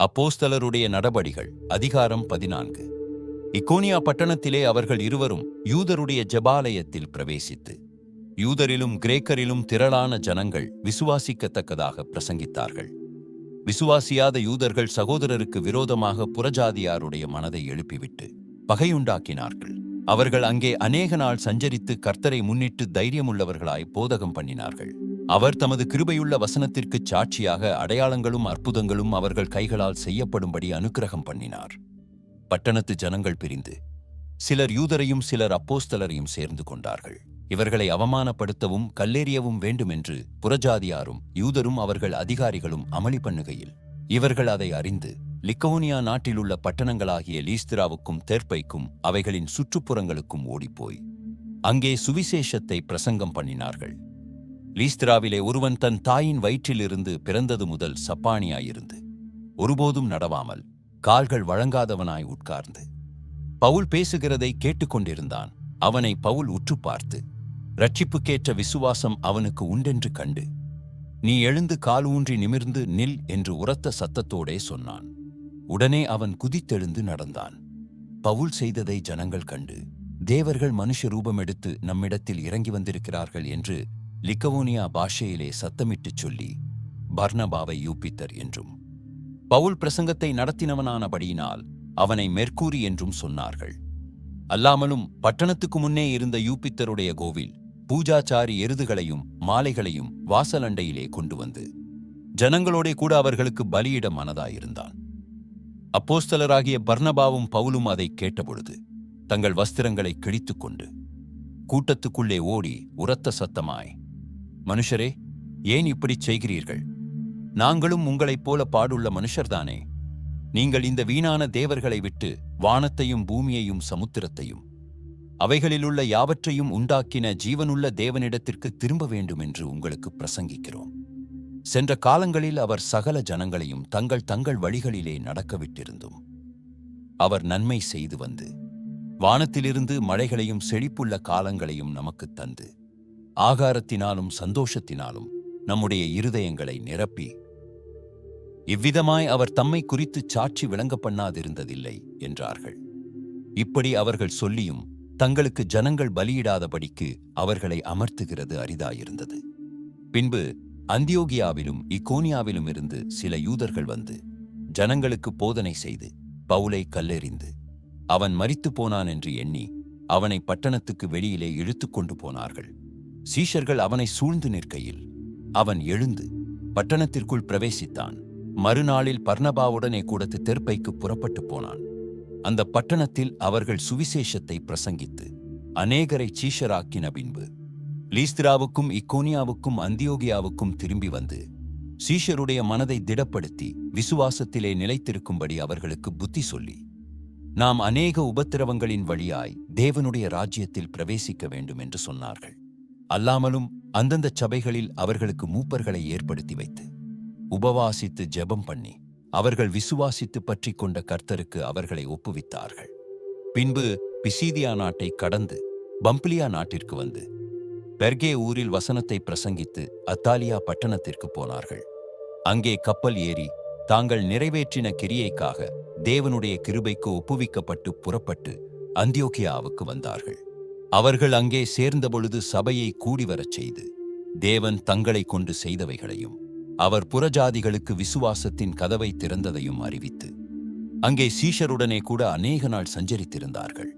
அப்போஸ்தலருடைய நடபடிகள் அதிகாரம் பதினான்கு. இக்கோனியா பட்டணத்திலே அவர்கள் இருவரும் யூதருடைய ஜெபாலயத்தில் பிரவேசித்து யூதரிலும் கிரேக்கரிலும் திரளான ஜனங்கள் விசுவாசிக்கத்தக்கதாக பிரசங்கித்தார்கள். விசுவாசியாத யூதர்கள் சகோதரருக்கு விரோதமாக புறஜாதியாருடைய மனதை எழுப்பிவிட்டு பகையுண்டாக்கினார்கள். அவர்கள் அங்கே அநேக நாள் சஞ்சரித்து கர்த்தரை முன்னிட்டு தைரியமுள்ளவர்களாய் போதகம் பண்ணினார்கள். அவர் தமது கிருபையுள்ள வசனத்திற்குச் சாட்சியாக அடையாளங்களும் அற்புதங்களும் அவர்கள் கைகளால் செய்யப்படும்படி அனுக்கிரகம் பண்ணினார். பட்டணத்து ஜனங்கள் பிரிந்து சிலர் யூதரையும் சிலர் அப்போஸ்தலரையும் சேர்ந்து கொண்டார்கள். இவர்களை அவமானப்படுத்தவும் கல்லேறியவும் வேண்டுமென்று புறஜாதியாரும் யூதரும் அவர்கள் அதிகாரிகளும் அமளி பண்ணுகையில் இவர்கள் அதை அறிந்து லிக்கோனியா நாட்டிலுள்ள பட்டணங்களாகிய லீஸ்திராவுக்கும் தெற்பைக்கும் அவைகளின் சுற்றுப்புறங்களுக்கும் ஓடிப்போய் அங்கே சுவிசேஷத்தை பிரசங்கம் பண்ணினார்கள். லீஸ்திராவிலே ஒருவன் தன் தாயின் வயிற்றிலிருந்து பிறந்தது முதல் சப்பானியாயிருந்து. ஒருபோதும் நடவாமல் கால்கள் வழங்காதவனாய் உட்கார்ந்து. பவுல் பேசுகிறதை கேட்டுக்கொண்டிருந்தான். அவனை பவுல் உற்று பார்த்து ரட்சிப்புக்கேற்ற விசுவாசம் அவனுக்கு உண்டென்று கண்டு நீ எழுந்து கால் ஊன்றி நிமிர்ந்து நில் என்று உரத்த சத்தத்தோடே சொன்னான். உடனே அவன் குதித்தெழுந்து நடந்தான். பவுல் செய்ததை ஜனங்கள் கண்டு தேவர்கள் மனுஷ ரூபமெடுத்து நம்மிடத்தில் இறங்கி வந்திருக்கிறார்கள் என்று லிக்கவோனியா பாஷையிலே சத்தமிட்டுச் சொல்லி பர்ணபாவை யூப்பித்தர் என்றும் பவுல் பிரசங்கத்தை நடத்தினவனானபடியினால் அவனை மெர்க்கூரி என்றும் சொன்னார்கள். அல்லாமலும் பட்டணத்துக்கு முன்னே இருந்த யூப்பித்தருடைய கோவில் பூஜாச்சாரி எருதுகளையும் மாலைகளையும் வாசலண்டையிலே கொண்டு வந்து ஜனங்களோடே கூட அவர்களுக்கு பலியிட மனதாயிருந்தான் அப்போஸ்தலராகிய பர்ணபாவும் பவுலும் அதை கேட்டபொழுது தங்கள் வஸ்திரங்களை கிழித்துக்கொண்டு கூட்டத்துக்குள்ளே ஓடி உரத்த சத்தமாய் மனுஷரே ஏன் இப்படிச் செய்கிறீர்கள்? நாங்களும் உங்களைப் போல பாடுள்ள மனுஷர்தானே. நீங்கள் இந்த வீணான தேவர்களை விட்டு வானத்தையும் பூமியையும் சமுத்திரத்தையும் அவைகளிலுள்ள யாவற்றையும் உண்டாக்கின ஜீவனுள்ள தேவனிடத்திற்கு திரும்ப வேண்டும் என்று உங்களுக்கு பிரசங்கிக்கிறோம். சென்ற காலங்களில் அவர் சகல ஜனங்களையும் தங்கள் தங்கள் வழிகளிலே நடக்க விட்டிருந்தும் அவர் நன்மை செய்து வந்து வானத்திலிருந்து மழைகளையும் செழிப்புள்ள காலங்களையும் நமக்குத் தந்து ஆகாரத்தினாலும் சந்தோஷத்தினாலும் நம்முடைய இருதயங்களை நிரப்பி இவ்விதமாய் அவர் தம்மை குறித்து சாட்சி விளங்க பண்ணாதிருந்ததில்லை என்றார்கள். இப்படி அவர்கள் சொல்லியும் தங்களுக்கு ஜனங்கள் பலியிடாதபடிக்கு அவர்களை அமர்த்துகிறது அரிதாயிருந்தது. பின்பு அந்தியோகியாவிலும் இக்கோனியாவிலும் இருந்து சில யூதர்கள் வந்து ஜனங்களுக்கு போதனை செய்து பவுலை கல்லெறிந்து அவன் மரித்துப் போனான் என்று எண்ணி அவனை பட்டணத்துக்கு வெளியிலே இழுத்துக் கொண்டு போனார்கள். சீஷர்கள் அவனை சூழ்ந்து நிற்கையில் அவன் எழுந்து பட்டணத்திற்குள் பிரவேசித்தான். மறுநாளில் பர்ணபாவுடனே கூடத்து தெற்பைக்கு புறப்பட்டு போனான். அந்த பட்டணத்தில் அவர்கள் சுவிசேஷத்தை பிரசங்கித்து அநேகரை சீஷராக்கின பின்பு லீஸ்திராவுக்கும் இக்கோனியாவுக்கும் அந்தியோகியாவுக்கும் திரும்பி வந்து சீஷருடைய மனதை திடப்படுத்தி விசுவாசத்திலே நிலைத்திருக்கும்படி அவர்களுக்கு புத்தி சொல்லி நாம் அநேக உபத்திரவங்களின் வழியாய் தேவனுடைய ராஜ்யத்தில் பிரவேசிக்க வேண்டும் என்று சொன்னார்கள். அல்லாமலும் அந்தந்த சபைகளில் அவர்களுக்கு மூப்பர்களை ஏற்படுத்தி வைத்து உபவாசித்து ஜெபம் பண்ணி அவர்கள் விசுவாசித்து பற்றிக் கொண்ட கர்த்தருக்கு அவர்களை ஒப்புவித்தார்கள். பின்பு பிசீதியா நாட்டை கடந்து பம்பிலியா நாட்டிற்கு வந்து பெர்கே ஊரில் வசனத்தை பிரசங்கித்து அத்தாலியா பட்டணத்திற்கு போனார்கள். அங்கே கப்பல் ஏறி தாங்கள் நிறைவேற்றின கிரியைக்காக தேவனுடைய கிருபைக்கு ஒப்புவிக்கப்பட்டு புறப்பட்டு அந்தியோக்கியாவுக்கு வந்தார்கள். அவர்கள் அங்கே சேர்ந்தபொழுது சபையை கூடிவரச் செய்து தேவன் தங்களை கொண்டு செய்தவைகளையும் அவர் புறஜாதிகளுக்கு விசுவாசத்தின் கதவை திறந்ததையும் அறிவித்து அங்கே சீஷருடனே கூட அநேக நாள் சஞ்சரித்திருந்தார்கள்.